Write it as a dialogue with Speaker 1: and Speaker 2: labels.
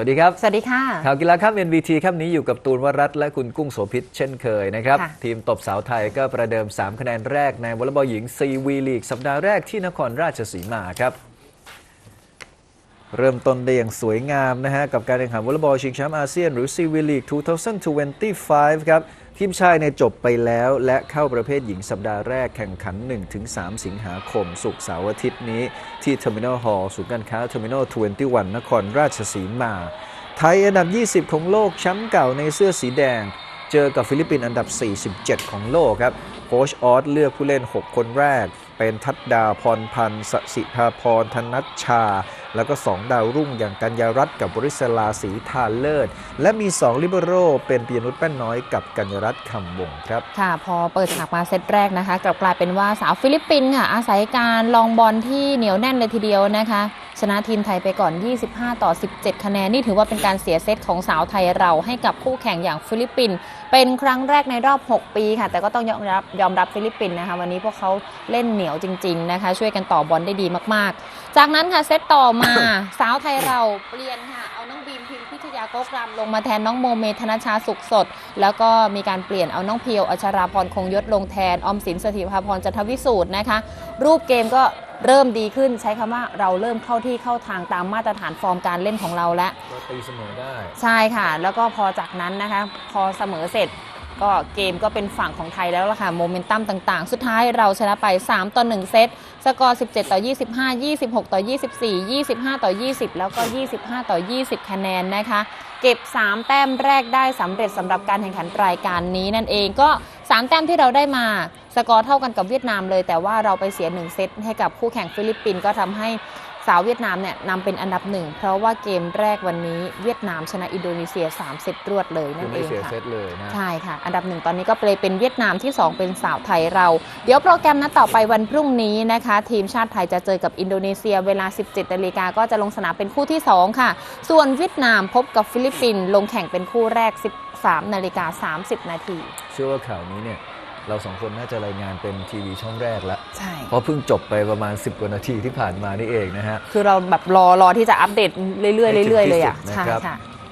Speaker 1: วัสดีครับ
Speaker 2: สวัสดีค่ะ
Speaker 1: ข่าวกีฬาครับ NBT ครับนี้อยู่กับตูนวรัตน์และคุณกุ้งโสภิตเช่นเคยนะครับ
Speaker 2: ค่ะ
Speaker 1: ทีมตบสาวไทยก็ประเดิม 3 คะแนนแรกในวอลเลย์บอลหญิงซีวีลีก สัปดาห์แรกที่นครราชสีมาครับ เริ่มต้นได้อย่างสวยงามนะฮะ กับการแข่งขันวอลเลย์บอลชิงแชมป์อาเซียนหรือซีวีลีก 2025 ครับ ทีมชายในจบไปแล้วและเข้าประเภทหญิงสัปดาห์แรกแข่งขัน 1-3 สิงหาคมศุกร์เสาร์อาทิตย์นี้ ที่ Terminal Hall ศูนย์การค้า Terminal 21 นครราชสีมา ไทยอันดับ 20 ของโลกแชมป์เก่าในเสื้อสีแดง เจอกับฟิลิปปินส์อันดับ 47 ของโลกครับโค้ชออสเลือกผู้เล่น 6 คนแรก เป็นทัดดาพรพันธ์สสิภาพรธนัชชา แล้วก็ 2 ดาวรุ่งอย่างกัญญารัตน์กับบริศลาศรีทาเลิศ และมี 2 ลิเบโรเป็นปียนุชแป้นน้อยกับกัญญารัตน์คำวงครับ
Speaker 2: ค่ะ พอเปิดฉากมาเซตแรกนะคะกลับกลายเป็นว่าสาวฟิลิปปินส์ค่ะอาศัยการลองบอลที่เหนียวแน่นเลยทีเดียวนะคะ ชนะทีมไทยไปก่อน 25 ต่อ 17 คะแนน นี่ถือว่าเป็นการเสียเซตของสาวไทยเราให้กับคู่แข่งอย่างฟิลิปปินส์เป็นครั้งแรกในรอบ 6 ปีค่ะ แต่ก็ต้องยอมรับยอมรับฟิลิปปินส์นะคะ วันนี้พวกเขาเล่นเหนียวจริง ๆ นะคะ ช่วยกันต่อบอลได้ดีมาก ๆ จากนั้นค่ะเซตต่อมาสาวไทยเราเปลี่ยนค่ะเอาน้องบีมพิมพิทยาโกกรำลงมาแทนน้องโมเมธนชาสุขสด แล้วก็มีการเปลี่ยนเอาน้องเพียวอัชราพรคงยศลงแทนออมสินสถิภาพรจันทวิสูตรนะคะ รูปเกมก็ เริ่มดีขึ้นใช้คำว่าเราเริ่มเข้าที่เข้าทางตามมาตรฐานฟอร์มการเล่นของเราแล้ว
Speaker 1: ก็ตีเสมอได้
Speaker 2: ใช่ค่ะ แล้วก็พอจากนั้นนะคะ พอเสมอเสร็จก็เกมก็เป็นฝั่งของไทยแล้วล่ะค่ะโมเมนตัมต่างๆ สุดท้ายเราชนะไป 3 ต่อ 1 เซต สกอร์ 17 ต่อ 25 26 ต่อ 24 25 ต่อ 20 แล้วก็ 25 ต่อ 20 คะแนนนะคะ เก็บ 3 แต้มแรกได้สำเร็จสำหรับการแข่งขันรายการนี้นั่นเองก็ 3 แต้มที่เราได้มาสกอร์เท่ากันกับเวียดนามเลย แต่ว่าเราไปเสีย 1 เซตให้กับคู่แข่งฟิลิปปินส์ก็ทำให้สาวเวียดนามเนี่ยนำเป็นอันดับหนึ่งเพราะว่าเกมแรกวันนี้เวียดนามชนะอินโดนีเซีย3เซตรวดเลย
Speaker 1: คื
Speaker 2: นั่
Speaker 1: อน
Speaker 2: เอ
Speaker 1: ไม่
Speaker 2: ง
Speaker 1: เสีย
Speaker 2: ค่ะ
Speaker 1: เซตเลยนะ
Speaker 2: ใช่ค่ะ อันดับหนึ่งตอนนี้ก็เลยเป็นเวียดนามที่ 2 เป็นสาวไทยเรา เดี๋ยวโปรแกรมนัดต่อไปวันพรุ่งนี้นะคะ ทีมชาติไทยจะเจอกับอินโดนีเซียเวลา 17นาฬิกาก็จะลงสนามเป็นคู่ที่ 2 ค่ะ ส่วนเวียดนามพบกับฟิลิปปินส์ลงแข่งเป็นคู่แรก 13นาฬิกา30 นาที
Speaker 1: เชื่อว่าข่าวนี้เนี่ยเราสองคนน่าจะรายงานเป็นทีวีช่องแรกแล้ว
Speaker 2: ใช่
Speaker 1: เพราะเพิ่งจบไปประมาณ 10 กว่านาทีที่ผ่านมานี่เองนะฮะ
Speaker 2: คือเราแบบรอรอที่จะอัปเดตเรื่อยๆเรื่อยๆเลยอะ
Speaker 1: ให้ถึงที่สุดนะครับ
Speaker 2: ใช่ค่ะ